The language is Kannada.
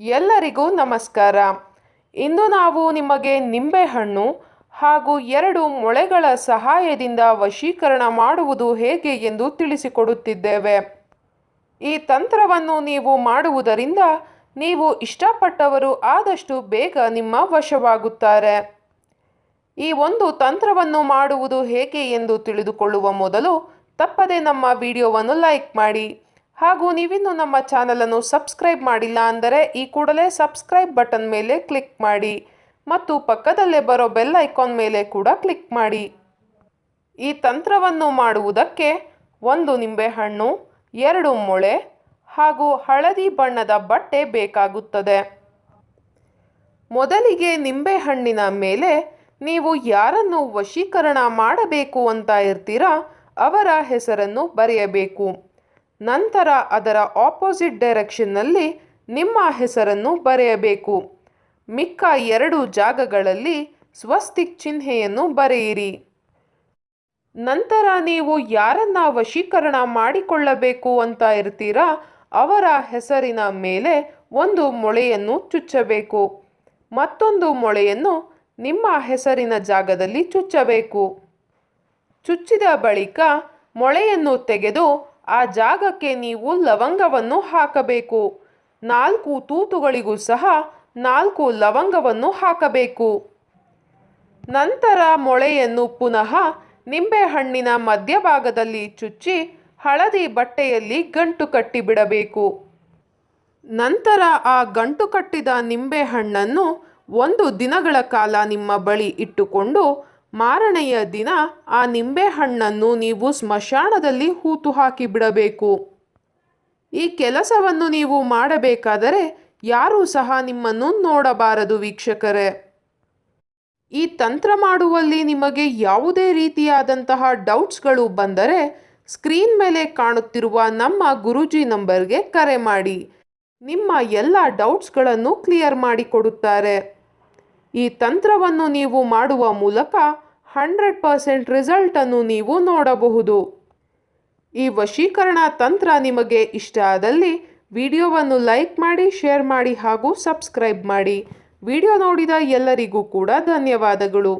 ಎಲ್ಲರಿಗೂ ನಮಸ್ಕಾರ. ಇಂದು ನಾವು ನಿಮಗೆ ನಿಂಬೆಹಣ್ಣು ಹಾಗೂ ಎರಡು ಮೊಳೆಗಳ ಸಹಾಯದಿಂದ ವಶೀಕರಣ ಮಾಡುವುದು ಹೇಗೆ ಎಂದು ತಿಳಿಸಿಕೊಡುತ್ತಿದ್ದೇವೆ. ಈ ತಂತ್ರವನ್ನು ನೀವು ಮಾಡುವುದರಿಂದ ನೀವು ಇಷ್ಟಪಟ್ಟವರು ಆದಷ್ಟು ಬೇಗ ನಿಮ್ಮ ವಶವಾಗುತ್ತಾರೆ. ಈ ಒಂದು ತಂತ್ರವನ್ನು ಮಾಡುವುದು ಹೇಗೆ ಎಂದು ತಿಳಿದುಕೊಳ್ಳುವ ಮೊದಲು ತಪ್ಪದೆ ನಮ್ಮ ವಿಡಿಯೋವನ್ನು ಲೈಕ್ ಮಾಡಿ. ಹಾಗೂ ನೀವಿನ್ನು ನಮ್ಮ ಚಾನಲನ್ನು ಸಬ್ಸ್ಕ್ರೈಬ್ ಮಾಡಿಲ್ಲ ಅಂದರೆ ಈ ಕೂಡಲೇ ಸಬ್ಸ್ಕ್ರೈಬ್ ಬಟನ್ ಮೇಲೆ ಕ್ಲಿಕ್ ಮಾಡಿ ಮತ್ತು ಪಕ್ಕದಲ್ಲೇ ಬರೋ ಬೆಲ್ ಐಕಾನ್ ಮೇಲೆ ಕೂಡ ಕ್ಲಿಕ್ ಮಾಡಿ. ಈ ತಂತ್ರವನ್ನು ಮಾಡುವುದಕ್ಕೆ ಒಂದು ನಿಂಬೆಹಣ್ಣು, ಎರಡು ಮೊಳೆ ಹಾಗೂ ಹಳದಿ ಬಣ್ಣದ ಬಟ್ಟೆ ಬೇಕಾಗುತ್ತದೆ. ಮೊದಲಿಗೆ ನಿಂಬೆಹಣ್ಣಿನ ಮೇಲೆ ನೀವು ಯಾರನ್ನು ವಶೀಕರಣ ಮಾಡಬೇಕು ಅಂತ ಇರ್ತೀರಾ ಅವರ ಹೆಸರನ್ನು ಬರೆಯಬೇಕು. ನಂತರ ಅದರ ಆಪೋಸಿಟ್ ಡೈರೆಕ್ಷನ್ನಲ್ಲಿ ನಿಮ್ಮ ಹೆಸರನ್ನು ಬರೆಯಬೇಕು. ಮಿಕ್ಕ ಎರಡು ಜಾಗಗಳಲ್ಲಿ ಸ್ವಸ್ತಿಕ್ ಚಿಹ್ನೆಯನ್ನು ಬರೆಯಿರಿ. ನಂತರ ನೀವು ಯಾರನ್ನ ವಶೀಕರಣ ಮಾಡಿಕೊಳ್ಳಬೇಕು ಅಂತ ಇರ್ತೀರಾ, ಅವರ ಹೆಸರಿನ ಮೇಲೆ ಒಂದು ಮೊಳೆಯನ್ನು ಚುಚ್ಚಬೇಕು. ಮತ್ತೊಂದು ಮೊಳೆಯನ್ನು ನಿಮ್ಮ ಹೆಸರಿನ ಜಾಗದಲ್ಲಿ ಚುಚ್ಚಬೇಕು. ಚುಚ್ಚಿದ ಬಳಿಕ ಮೊಳೆಯನ್ನು ತೆಗೆದು ಆ ಜಾಗಕ್ಕೆ ನೀವು ಲವಂಗವನ್ನು ಹಾಕಬೇಕು. ನಾಲ್ಕು ತೂತುಗಳಿಗೂ ಸಹ ನಾಲ್ಕು ಲವಂಗವನ್ನು ಹಾಕಬೇಕು. ನಂತರ ಮೊಳೆಯನ್ನು ಪುನಃ ನಿಂಬೆಹಣ್ಣಿನ ಮಧ್ಯಭಾಗದಲ್ಲಿ ಚುಚ್ಚಿ ಹಳದಿ ಬಟ್ಟೆಯಲ್ಲಿ ಗಂಟು ಕಟ್ಟಿಬಿಡಬೇಕು ನಂತರ ಆ ಗಂಟು ಕಟ್ಟಿದ ನಿಂಬೆಹಣ್ಣನ್ನು ಒಂದು ದಿನಗಳ ಕಾಲ ನಿಮ್ಮ ಬಳಿ ಇಟ್ಟುಕೊಂಡು ಮಾರನೆಯ ದಿನ ಆ ನಿಂಬೆಹಣ್ಣನ್ನು ನೀವು ಸ್ಮಶಾನದಲ್ಲಿ ಹೂತು ಹಾಕಿ ಬಿಡಬೇಕು. ಈ ಕೆಲಸವನ್ನು ನೀವು ಮಾಡಬೇಕಾದರೆ ಯಾರೂ ಸಹ ನಿಮ್ಮನ್ನು ನೋಡಬಾರದು ವೀಕ್ಷಕರೇ. ಈ ತಂತ್ರ ಮಾಡುವಲ್ಲಿ ನಿಮಗೆ ಯಾವುದೇ ರೀತಿಯಾದಂತಹ ಡೌಟ್ಸ್ಗಳು ಬಂದರೆ ಸ್ಕ್ರೀನ್ ಮೇಲೆ ಕಾಣುತ್ತಿರುವ ನಮ್ಮ ಗುರುಜಿ ನಂಬರ್ಗೆ ಕರೆ ಮಾಡಿ. ನಿಮ್ಮ ಎಲ್ಲ ಡೌಟ್ಸ್ಗಳನ್ನು ಕ್ಲಿಯರ್ ಮಾಡಿಕೊಡುತ್ತಾರೆ. ಈ ತಂತ್ರವನ್ನು ನೀವು ಮಾಡುವ ಮೂಲಕ ಹಂಡ್ರೆಡ್ ಪರ್ಸೆಂಟ್ ರಿಸಲ್ಟನ್ನು ನೀವು ನೋಡಬಹುದು. ಈ ವಶೀಕರಣ ತಂತ್ರ ನಿಮಗೆ ಇಷ್ಟ ಆದಲ್ಲಿ ವಿಡಿಯೋವನ್ನು ಲೈಕ್ ಮಾಡಿ, ಶೇರ್ ಮಾಡಿ ಹಾಗೂ ಸಬ್ಸ್ಕ್ರೈಬ್ ಮಾಡಿ. ವಿಡಿಯೋ ನೋಡಿದ ಎಲ್ಲರಿಗೂ ಕೂಡ ಧನ್ಯವಾದಗಳು.